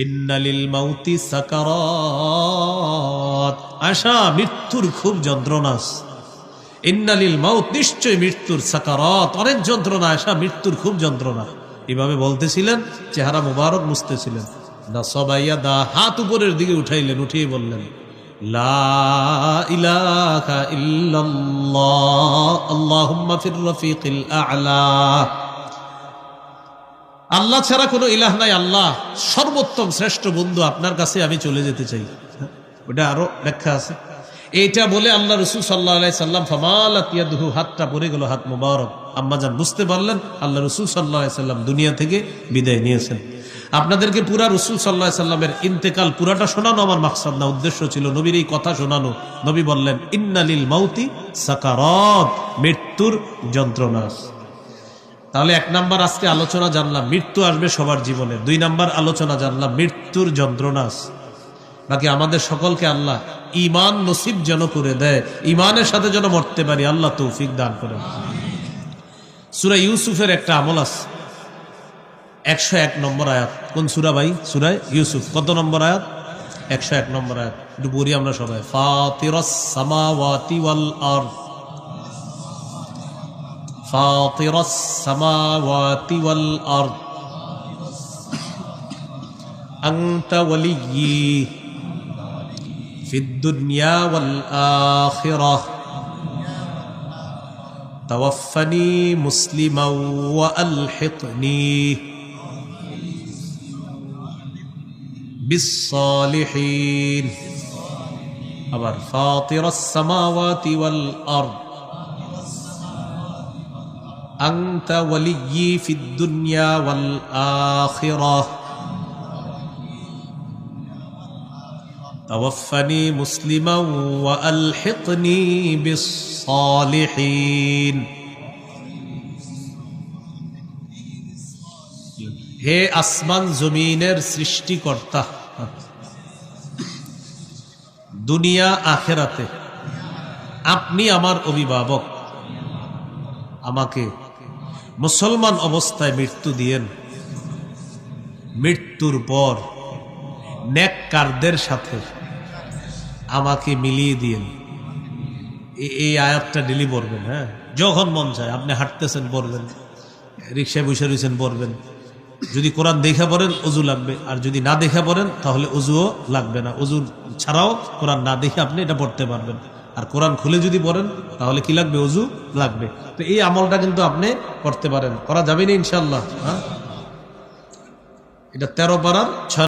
ইন্নালিল মাউতি সাকারাত। আশা, মৃত্যুর খুব যন্ত্রণা। ইন্নালিল মাউত নিশ্চয় মৃত্যুর সাকারাত। অনেক যন্ত্রণা, আশা, মৃত্যুর খুব যন্ত্রণা। এভাবে বলতেছিলেন, চেহারা মুবারক মুছতেছিলেন। না সবাইয়া দা হাত উপরের দিকে উঠাইলেন, উঠিয়ে বললেন, লা আল্লাহ ছাড়া কোনো ইলাহ নাই, আল্লাহ সর্বোত্তম শ্রেষ্ঠ বন্ধু, আপনার কাছে আমি চলে যেতে চাই। ওটা আরও ব্যাখ্যা আছে। এইটা বলে আল্লাহ রসুল সাল্লাহ সাল্লাম ফমাল আতিয়াদুহু হাতটা পরে গেল, হাত মুবারক। আম্মাজান বুঝতে পারলেন, আল্লাহ রসুল সাল্লাহ সাল্লাম দুনিয়া থেকে বিদায় নিয়েছেন। আপনাদেরকে পুরা রসুল সাল্লাহ সাল্লামের ইন্তেকাল পুরাটা শোনানো আমার মাকসাদ না, উদ্দেশ্য ছিল নবীর এই কথা শোনানো। নবী বললেন, ইন্নালিল মাউতি সাকারত মৃত্যুর যন্ত্রণা তাহলে এক নাম্বার আজকে আলোচনা জানলাম, মৃত্যু আসবে সবার জীবনে। দুই নাম্বার আলোচনা জানলাম, মৃত্যুর যন্ত্রণা বাকি আমাদের সকলকে আল্লাহ ইমান নসিব যেন করে দেয় ইমানের সাথে যেন মরতে পারি, আল্লাহ তৌফিক দান করে। সুরা ইউসুফের একটা আমল আছে। একশো এক নম্বর আয়াত। কোন সুরা ভাই? সুরায় ইউসুফ। কত নম্বর আয়াত? একশো এক নম্বর আয়াত। একটু বলি আমরা সবাই। ফাতিরাস সামাওয়াতি ওয়াল فاطر السماوات والأرض. أنت وليي في الدنيا والآخرة. توفني مسلما وألحقني بالصالحين. أبر فاطر السماوات والأرض. أنت وليي في الدنيا والآخرة توفني مسلما وألحقني بالصالحين হে আসমান জমিনের সৃষ্টিকর্তা দুনিয়া আখেরাতে আপনি আমার অভিভাবক আমাকে মুসলমান অবস্থায় মৃত্যু দিয়েন। মৃত্যুর পর নেককারদের সাথে আমাকে মিলিয়ে দিয়েন। এই আয়াতটা ডেলি পড়বেন হ্যাঁ? যখন মন চায়। আপনি হাঁটতেছেন, পড়বেন। রিক্সায় বসে রয়েছেন, পড়বেন। যদি কোরআন দেখা পড়েন, অজু লাগবে। আর যদি না দেখা পড়েন, তাহলে অজুও লাগবে না। অজু ছাড়াও কোরআন না দেখে আপনি এটা পড়তে পারবেন। আর কোরআন খুলে যদি পড়েন, তাহলে কি লাগবে? অজু লাগবে। তো এই আমলটা কিন্তু আপনি করতে পারেন। করা যাবে না ইনশাল্লাহ হ্যাঁ? এটা তেরো পাড়ার